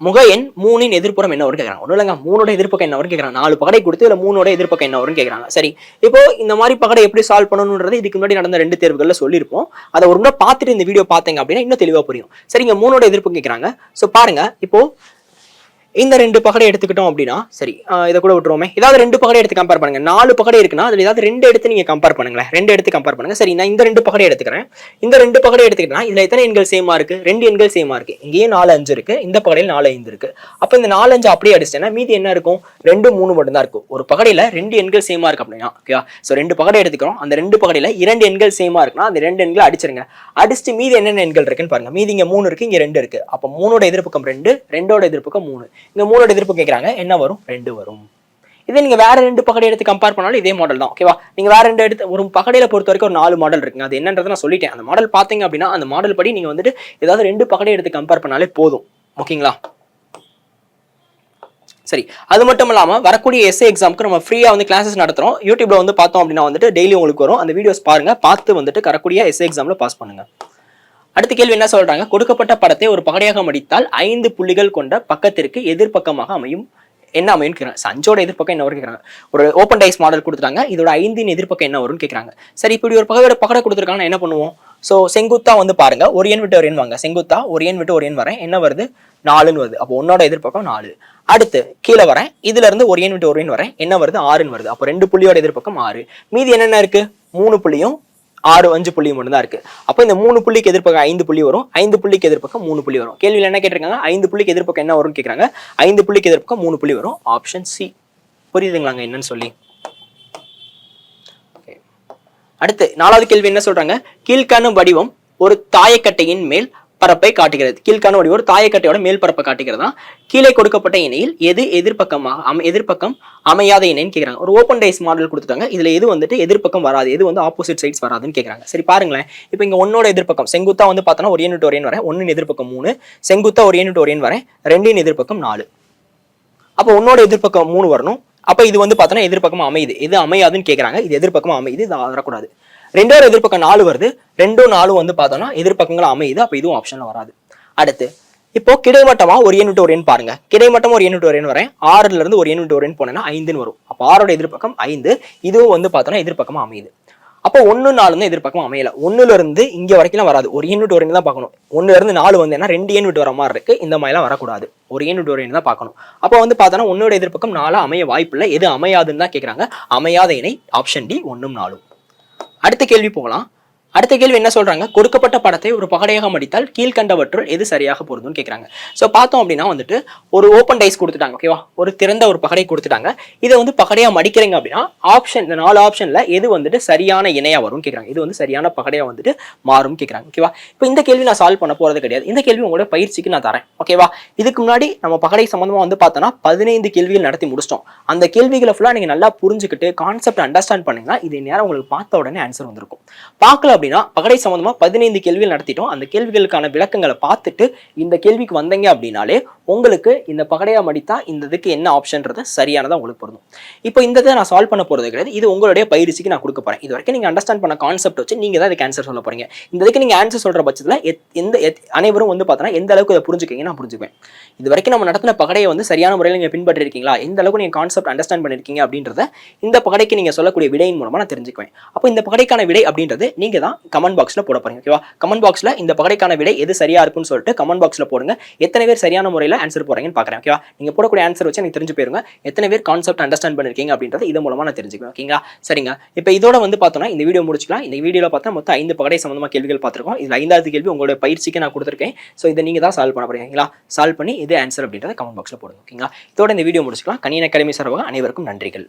முக எண் மூணின் எதிர்ப்புறம் என்ன வரும்னு கேட்குறாங்க ஒன்றும் இல்லைங்க மூணோட எதிர்ப்பக்கம் என்ன வரும்னு கேட்குறாங்க நாலு பகடை கொடுத்து இல்லை மூணோட எதிர்ப்பக்கம் என்ன வரும்னு கேட்குறாங்க சரி இப்போ இந்த மாதிரி பகடை எப்படி சால்வ் பண்ணணுன்றது இதுக்கு முன்னாடி நடந்த ரெண்டு தேர்வுகளில் சொல்லியிருப்போம். அதை ஒரு முறை பார்த்துட்டு இந்த வீடியோ பார்த்தீங்க அப்படின்னா இன்னும் தெளிவாக புரியும். சரிங்க மூணோட எதிர்ப்பு கேட்குறாங்க ஸோ பாருங்க இப்போ இந்த ரெண்டு பகடை எடுத்துக்கிட்டோம் அப்படின்னா சரி இதை கூட விட்டுருவோமே. ஏதாவது ரெண்டு பகடை எடுத்து கம்பேர் பண்ணுங்க. நாலு பகடை இருக்குன்னா அதில் ஏதாவது ரெண்டு எடுத்து நீங்க கம்பேர் பண்ணுங்களேன். ரெண்டு எடுத்து கம்பேர் பண்ணுங்க. சரி நான் இந்த ரெண்டு பகடை எடுத்துக்கிறேன். இந்த ரெண்டு பகடை எடுத்துக்கிட்டா இதுல எத்தனை எண்கள் சேமா இருக்கு? ரெண்டு எண்கள் சேமா இருக்கு. இங்கேயும் நாலு அஞ்சு இருக்கு. இந்த பகடையில் நாலு ஐந்து இருக்கு. அப்ப இந்த நாலு அஞ்சு அப்படியே அடிச்சிட்டேன்னா மீதி என்ன இருக்கும்? ரெண்டு மூணு மட்டும் தான் இருக்கும். ஒரு பகடையில ரெண்டு எண்கள் சேமா இருக்கு அப்படின்னா ஓகேவா ஸோ ரெண்டு பகடை எடுத்துக்கிறோம். அந்த ரெண்டு பகடையில இரண்டு எண்கள் சேமா இருக்குன்னா அந்த ரெண்டு எண்களை அடிச்சிருங்க. அடிச்சுட்டு மீதி என்னென்ன எண்கள் இருக்குன்னு பாருங்க. மீதி இங்க மூணு இருக்கு இங்க ரெண்டு இருக்கு. அப்ப மூணோட எதிர்ப்பக்கம் ரெண்டு ரெண்டோட எதிர்ப்பக்கம் மூணு. இங்கே மூணோட எதிர்ப்பு கேட்குறாங்க என்ன வரும்? ரெண்டு வரும். இதே நீங்க வேற ரெண்டு பகடை எடுத்து கம்பேர் பண்ணாலும் இதே மாடல் தான் ஓகேவா நீங்க வேற ரெண்டு எடுத்து ஒரு பகடையில பொறுத்த வரைக்கும் ஒரு நாலு மாடல் இருக்குங்க. அது என்னன்றதை நான் சொல்லிட்டேன். அந்த மாடல் பாத்தீங்க அப்படின்னா அந்த மாடல் படி நீங்க வந்துட்டு ஏதாவது ரெண்டு பகடை எடுத்து கம்பேர் பண்ணாலே போதும் ஓகேங்களா சரி அது மட்டும் இல்லாம வரக்கூடிய எஸ்ஏ எக்ஸாமுக்கு நம்ம ஃப்ரீயா வந்து கிளாஸஸ் நடத்துறோம். யூடியூப்ல வந்து பார்த்தோம் அப்படின்னா வந்துட்டு டெய்லி உங்களுக்கு வரும். அந்த வீடியோஸ் பாருங்க. பார்த்து வந்துட்டு வரக்கூடிய எஸ்ஏ எக்ஸாம்ல பாஸ் பண்ணுங்க. அடுத்த கேள்வி என்ன சொல்றாங்க? கொடுக்கப்பட்ட படத்தை ஒரு பகடையாக மடித்தால் ஐந்து புள்ளிகள் கொண்ட பக்கத்திற்கு எதிர்ப்பக்கமாக அமையும். என்ன அமையும் கேட்குறாங்க சஞ்சோட எதிர்ப்பக்கம் என்ன வரும் கேட்குறாங்க ஒரு ஓப்பன் டைஸ் மாடல் கொடுத்துட்டாங்க. இதோட ஐந்தின் எதிர்ப்பக்கம் என்ன வரும்னு கேட்குறாங்க சரி இப்படி ஒரு பகையோட பகடை கொடுத்துருக்காங்கன்னா என்ன பண்ணுவோம்? ஸோ செங்குத்தா வந்து பாருங்க. ஒரு எண் விட்டு ஒரு எண் வாங்க. செங்குத்தா ஒரு எண் விட்டு ஒரு எண் வரேன். என்ன வருது? நாலுன்னு வருது. அப்போ உன்னோட எதிர்ப்பக்கம் நாலு. அடுத்து கீழே வரேன். இதுல இருந்து ஒரு எண் விட்டு ஒரு எண் வரேன். என்ன வருது? ஆறுன்னு வருது. அப்போ ரெண்டு புள்ளியோட எதிர்ப்பக்கம் ஆறு. மீதி என்னென்ன இருக்கு? மூணு புள்ளியும் ஆறு அஞ்சு புள்ளி மட்டும் தான் இருக்கு. அப்போ இந்த மூணு புள்ளிக்கு எதிர்ப்பக்கம் ஐந்து புள்ளி வரும். ஐந்து புள்ளிக்கு எதிர்ப்பக்கம் மூணு புள்ளி வரும். கேள்வியில் என்ன கேட்டிருக்காங்க? ஐந்து புள்ளிக்கு எதிர்ப்பக்கம் என்ன வரும்னு கேட்குறாங்க? ஐந்து புள்ளிக்கு எதிர்ப்பக்கம் மூணு புள்ளி வரும். ஆப்ஷன் சி புரியுதுங்களாங்க என்னன்னு சொல்லி? அடுத்து நாலாவது கேள்வி என்ன சொல்றாங்க? கீழ்காணும் வடிவம் ஒரு தாயக்கட்டையின் மேல் பரப்பை காட்டுகிறது. கீழ்காணும் வடிவம் ஒரு தாயக்கட்டையோட மேல் பரப்பை காட்டுகிறதா? கீழே கொடுக்கப்பட்ட இணையில் எது எதிர்ப்பக்கமாக அம் எதிர்ப்பக்கம் அமையாத இணைன்னு கேட்குறாங்க ஒரு ஓப்பன் டைஸ் மாடல் கொடுத்துட்டாங்க. இதில் எது வந்துட்டு எதிர்ப்பக்கம் வராது எது வந்து ஆப்போசிட் சைட்ஸ் வராதுன்னு கேட்குறாங்க சரி பாருங்களேன். இப்போ இங்கே ஒன்னோட எதிர்ப்பக்கம் செங்குத்தா வந்து பார்த்தோன்னா ஒரு யூனிட் ஒரு வரேன். ஒன்னு எதிர்ப்பக்கம் மூணு செங்குத்தா ஒரு யூனிட் ஒரு வரேன். ரெண்டின் எதிர்ப்பக்கம் நாலு. அப்போ உன்னோட எதிர்ப்பக்கம் மூணு வரணும். அப்போ இது வந்து பார்த்தோன்னா எதிர்ப்பக்கம் அமையுது. இது அமையாதுன்னு கேட்குறாங்க இது எதிர்ப்பக்கம் அமையுது. இது வரக்கூடாது. ரெண்டோட எதிர்ப்பக்கம் நாலு வருது ரெண்டும் நாலும் வந்து பார்த்தோன்னா எதிர்ப்பக்கங்கள் அமையுது அப்போ இதுவும் ஆப்ஷனில் வராது அடுத்து இப்போ கிடைமட்டமா ஒரு யூனிட் ஒரு எண் பாருங்க கிடைமட்டமா ஒரு யூனிட் ஒரு எண் வரேன் ஆறுல இருந்து ஒரு யூனிட் ஒரு எண் போனேன்னா ஐந்துன்னு வரும் அப்போ ஆறோட எதிர்ப்பக்கம் ஐந்து இதுவும் வந்து பார்த்தோன்னா எதிர்ப்பக்கமா அமையுது அப்போ ஒன்று நாலு தான் எதிர்ப்பக்கம் அமையல ஒண்ணுல இருந்து இங்க வரைக்கும் வராது ஒரு யூனிட் ஒரு எண் தான் பார்க்கணும் ஒன்னுல இருந்து நாலு வந்து என்ன ரெண்டு விட்டு வர மாதிரி இருக்கு இந்த மாதிரிலாம் வரக்கூடாது ஒரு யூனிட் ஒரு எண் தான் பார்க்கணும் அப்போ வந்து பார்த்தோன்னா ஒன்னோட எதிர்ப்பக்கம் நாலாக அமைய வாய்ப்பில்லை எது அமையாதுன்னு தான் கேட்குறாங்க அமையாத இணை ஆப்ஷன் டி ஒன்றும் நாலும் அடுத்த கேள்வி போகலாம். அடுத்த கேள்வி என்ன சொல்றாங்க? கொடுக்கப்பட்ட படத்தை ஒரு பகடையாக மடித்தால் கீழ்கண்டவற்றுள் எது சரியாக பொருந்தும்னு கேட்குறாங்க ஸோ பார்த்தோம் அப்படின்னா வந்துட்டு ஒரு ஓப்பன் டைஸ் கொடுத்துட்டாங்க ஓகேவா ஒரு திறந்த ஒரு பகடை கொடுத்துட்டாங்க. இதை வந்து பகடையாக மடிக்கிறீங்க அப்படின்னா ஆப்ஷன் இந்த நாலு ஆப்ஷன்ல எது வந்துட்டு சரியான இணையா வரும்னு கேட்குறாங்க இது வந்து சரியான பகடையாக வந்துட்டு மாறும் கேட்குறாங்க ஓகேவா இப்போ இந்த கேள்வி நான் சால்வ் பண்ண போறது கிடையாது. இந்த கேள்வி உங்களோட பயிற்சிக்கு நான் தரேன் ஓகேவா இதுக்கு முன்னாடி நம்ம பகடை சம்பந்தமா வந்து பார்த்தோன்னா பதினைந்து கேள்விகள் நடத்தி முடிச்சிட்டோம். அந்த கேள்விகளை ஃபுல்லாக நீங்க நல்லா புரிஞ்சுக்கிட்டு கான்செப்ட் அண்டர்ஸ்டாண்ட் பண்ணீங்கன்னா இது நேரம் உங்களுக்கு பார்த்த உடனே ஆன்சர் வந்திருக்கும். பார்க்கல அப்படின்னா பகடை சம்பந்தமா பதினைந்து கேள்விகள் நடத்திட்டோம். அந்த கேள்விகளுக்கான விளக்கங்களை பார்த்துட்டு இந்த கேள்விக்கு வந்தீங்க அப்படின்னாலே உங்களுக்கு இந்த பகடையா மடித்தா இந்த இதுக்கு என்ன ஆப்ஷன்றது சரியானதாக உங்களுக்கு பொருந்தும். இப்போ இந்த இதை நான் சால்வ் பண்ண போறது கிடையாது. இது உங்களுடைய பயிற்சிக்கு நான் கொடுக்க போறேன். இது வரைக்கும் நீங்க அண்டர்ஸ்டாண்ட் பண்ண கான்செப்ட் வச்சு நீங்க தான் இதுக்கு ஆன்சர் சொல்ல போறீங்க. இந்த இதுக்கு நீங்க ஆன்சர் சொல்ற பட்சத்துல எத்- எந்த எத்- அனைவரும் வந்து பார்த்தோன்னா எந்த அளவுக்கு இதை புரிஞ்சுக்கீங்க நான் புரிஞ்சுக்குவேன். இது வரைக்கும் நம்ம நடத்தின பகடையை வந்து சரியான முறையில் நீங்க பின்பற்றி இருக்கீங்களா எந்த அளவுக்கு நீங்க கான்செப்ட் அண்டர்ஸ்டாண்ட் பண்ணிருக்கீங்க அப்படின்றத இந்த பகடைக்கு நீங்க சொல்லக்கூடிய விடையின் மூலமா நான் தெரிஞ்சுக்குவேன். அப்போ இந்த பகடைக்கான விடை அப்படின்றது நீங்க தான் கமெண்ட் பாக்ஸில் போட போறீங்க ஓகேவா கமெண்ட் பாக்ஸ்ல இந்த பகடைக்கான விடை எது சரியா இருக்குன்னு சொல்லிட்டு கமெண்ட் பாக்ஸில் போடுங்க. எத்தனை பேர் சரியான முறையில் ஆன்சர் போடுறீங்கன்னு பார்க்குறேன் ஓகேவா நீங்கள் போடக்கூடிய ஆன்சர் வச்சு எனக்கு தெரிஞ்சு போயிருங்க. எத்தனை பேர் கான்செப்ட் அண்டர்ஸ்டாண்ட் பண்ணிருக்கீங்க அப்படின்றது இது மூலமா நான் தெரிஞ்சுக்கிறேன் ஓகேங்களா சரிங்க. இப்போ இதோட வந்து பார்த்தோம்னா இந்த வீடியோ முடிச்சுக்கலாம். இந்த வீடியோவில் பார்த்தா மொத்தம் ஐந்து பகடை சம்மந்தமாக கேள்விகள் பார்த்துருக்கோம். இதுல ஐந்தாவது கேள்வி உங்களோட பயிற்சிக்கு நான் கொடுத்துருக்கேன். ஸோ இதை நீங்க தான் சால்வ் பண்ண போகிறீங்களா சால்வ் பண்ணி இது ஆன்சர் அப்படின்றத கமெண்ட் பாக்ஸில் போடுங்க ஓகேங்களா இதோட இந்த வீடியோ முடிச்சுக்கலாம். கணியன் அகாடமி சார்பாக அனைவருக்கும் நன்றிகள்.